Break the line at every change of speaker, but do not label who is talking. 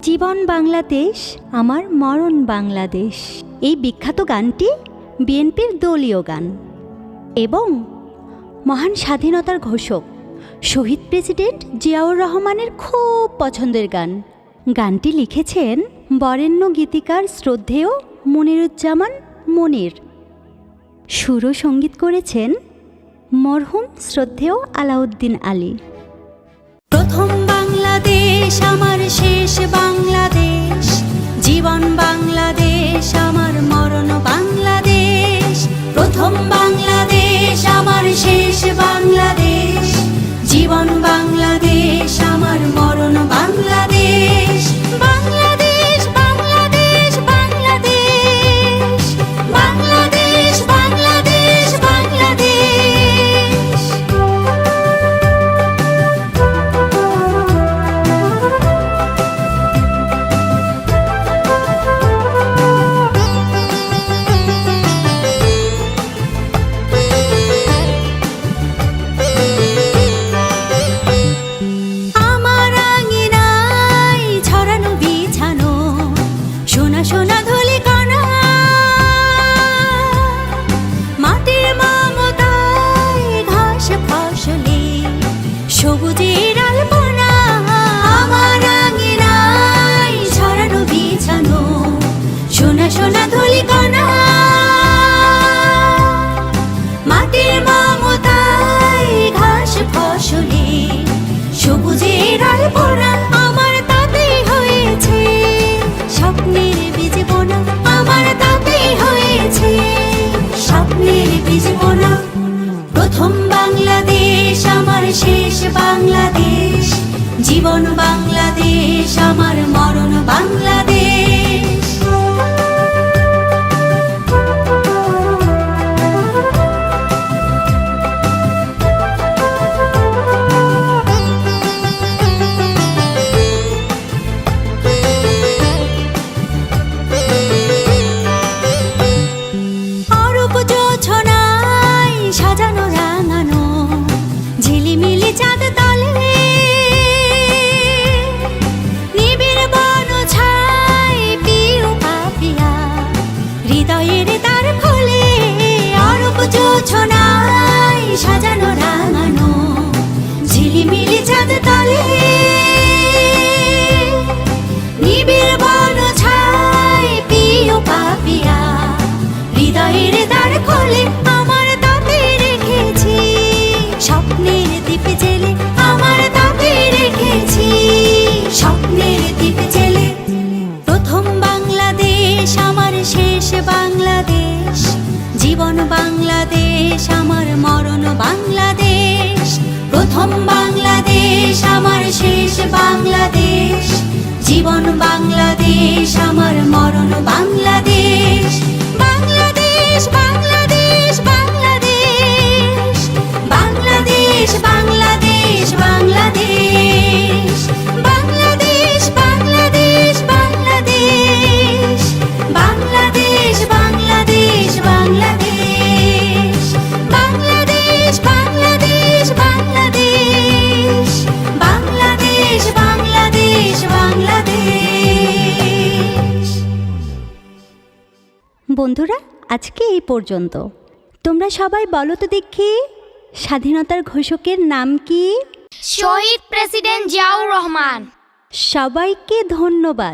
জীবন বাংলাদেশ, আমার মরণ বাংলাদেশ। এই বিখ্যাত গানটি বিএনপির দলীয় গান এবং মহান স্বাধীনতার ঘোষক, শহীদ প্রেসিডেন্ট জিয়াউর রহমানের খুব পছন্দের গান। গানটি লিখেছেন বরেণ্য গীতিকার শ্রদ্ধেয় মনিরুজ্জামান মনির। সুর সংগীত করেছেন মরহুম শ্রদ্ধেয় আলাউদ্দিন আলী। প্রথম বাংলাদেশ দেশ আমার শেষ বাংলা প্রথম বাংলাদেশ আমার শেষ বাংলাদেশ। জীবন বাংলাদেশ আমার মরণ প্রথম বাংলাদেশ আমার শেষ বাংলাদেশ। জীবন বাংলাদেশ বন্ধুরা আজকে এই পর্যন্ত। তোমরা সবাই বলো তো দেখি স্বাধীনতার ঘোষকের নাম কি?
শহীদ প্রেসিডেন্ট জিয়াউর রহমান।
সবাইকে ধন্যবাদ।